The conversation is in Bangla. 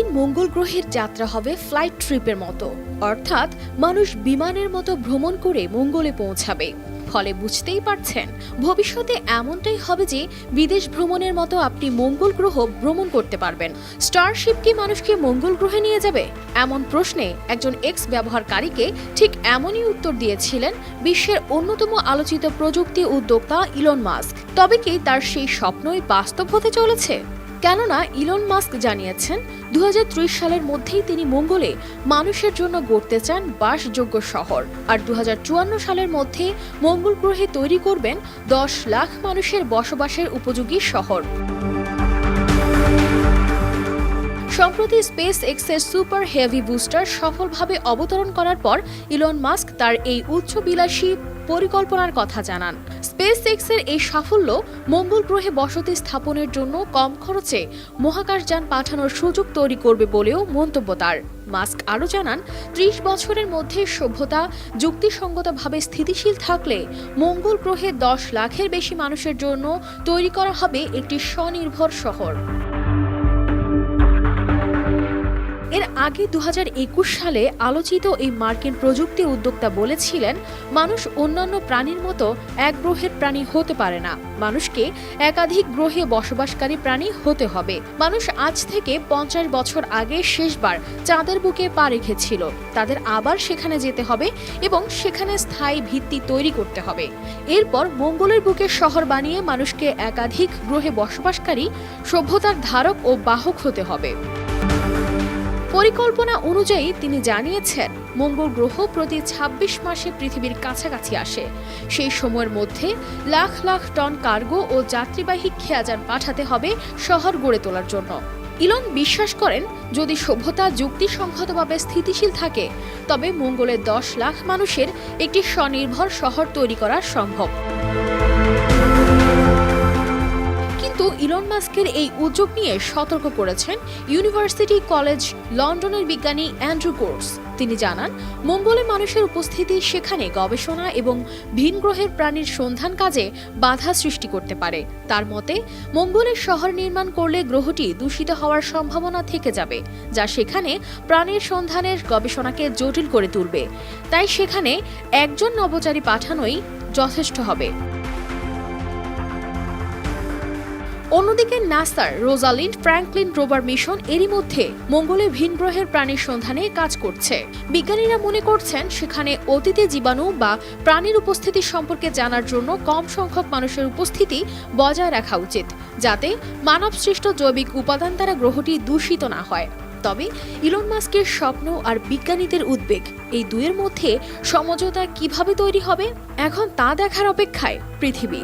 একদিন মঙ্গল গ্রহের যাত্রা হবে ফ্লাইট ট্রিপের মতো। অর্থাৎ মানুষ বিমানের মতো ভ্রমণ করে মঙ্গলে পৌঁছাবে। ফলে বুঝতেই পারছেন, ভবিষ্যতে এমনটাই হবে যে বিদেশ ভ্রমণের মতো আপনি মঙ্গল গ্রহ ভ্রমণ করতে পারবেন। স্টারশিপ কি মানুষকে মঙ্গল গ্রহে নিয়ে যাবে? এমন প্রশ্নে একজন এক্স ব্যবহারকারীকে ঠিক এমনই উত্তর দিয়েছিলেন বিশ্বের অন্যতম আলোচিত প্রযুক্তি উদ্যোক্তা ইলন মাস্ক তবে কি তার সেই স্বপ্নই বাস্তব হতে চলেছে? কেননা ইলন মাস্ক জানিয়েছেন দু হাজার ত্রিশ সালের মধ্যেই তিনি মঙ্গলে মানুষের জন্য গড়তে চান বাসযোগ্য শহর। আর দু সালের মধ্যে মঙ্গল গ্রহে তৈরি করবেন দশ লাখ মানুষের বসবাসের উপযোগী শহর। সম্প্রতি স্পেস এক্সের সুপার হেভি বুস্টার সফলভাবে অবতরণ করার পর ইলন মাস্ক তার এই উচ্চবিলাসী পরিকল্পনার কথা জানান। স্পেস এক্সের এই সাফল্য মঙ্গল গ্রহে বসতি স্থাপনের জন্য কম খরচে মহাকাশযান পাঠানোর সুযোগ তৈরি করবে বলেও মন্তব্য তার। মাস্ক আরও জানান, ত্রিশ বছরের মধ্যে সভ্যতা যুক্তিসঙ্গতভাবে স্থিতিশীল থাকলে মঙ্গল গ্রহে দশ লাখের বেশি মানুষের জন্য তৈরি করা হবে একটি স্বনির্ভর শহর। এর আগে দু হাজার একুশ সালে আলোচিত এই মার্কিন প্রযুক্তি উদ্যোক্তা বলেছিলেন, মানুষ অন্যান্য প্রাণীর মতো এক গ্রহের প্রাণী হতে পারে না। মানুষকে একাধিক গ্রহে বসবাসকারী প্রাণী হতে হবে। মানুষ আজ থেকে পঞ্চাশ বছর আগে শেষবার চাঁদের বুকে পা রেখেছিল। তাদের আবার সেখানে যেতে হবে এবং সেখানে স্থায়ী ভিত্তি তৈরি করতে হবে। এরপর মঙ্গলের বুকে শহর বানিয়ে মানুষকে একাধিক গ্রহে বসবাসকারী, সভ্যতার ধারক ও বাহক হতে হবে। পরিকল্পনা অনুযায়ী তিনি জানিয়েছেন, মঙ্গল গ্রহ প্রতি ২৬ মাসে পৃথিবীর কাছাকাছি আসে। সেই সময়ের মধ্যে লাখ লাখ টন কার্গো ও যাত্রীবাহী খেয়াযান পাঠাতে হবে শহর গড়ে তোলার জন্য। ইলন বিশ্বাস করেন, যদি সভ্যতা যুক্তিসঙ্গতভাবে স্থিতিশীল থাকে, তবে মঙ্গলের দশ লাখ মানুষের একটি স্বনির্ভর শহর তৈরি করা সম্ভব। মাস্কের এই উদ্যোগ নিয়ে সতর্ক করেছেন ইউনিভার্সিটি কলেজ লন্ডনের বিজ্ঞানী অ্যান্ড্রু কোর্স। তিনি জানান, মঙ্গলে মানুষের উপস্থিতি সেখানে গবেষণা এবং ভিন গ্রহের প্রাণীর সন্ধান কাজে বাধা সৃষ্টি করতে পারে। তার মতে, মঙ্গলের শহর নির্মাণ করলে গ্রহটি দূষিত হওয়ার সম্ভাবনা থেকে যাবে, যা সেখানে প্রাণীর সন্ধানের গবেষণাকে জটিল করে তুলবে। তাই সেখানে একজন নভোচারী পাঠানোই যথেষ্ট হবে। অন্যদিকে নাসার রোজালিন্ড ফ্র্যাঙ্কলিন রোভার মিশন এরই মধ্যে মঙ্গলে ভিন গ্রহের প্রাণীর সন্ধানে কাজ করছে। বিজ্ঞানীরা মনে করছেন সেখানে অতীতে জীবাণু বা প্রাণীর উপস্থিতি সম্পর্কে জানার জন্য কম সংখ্যক মানুষের উপস্থিতি বজায় রাখা উচিত, যাতে মানব সৃষ্ট জৈবিক উপাদান দ্বারা গ্রহটি দূষিত না হয়। তবে ইলন মাস্কের স্বপ্ন আর বিজ্ঞানীদের উদ্বেগ, এই দুয়ের মধ্যে সমঝোতা কীভাবে তৈরি হবে, এখন তা দেখার অপেক্ষায় পৃথিবী।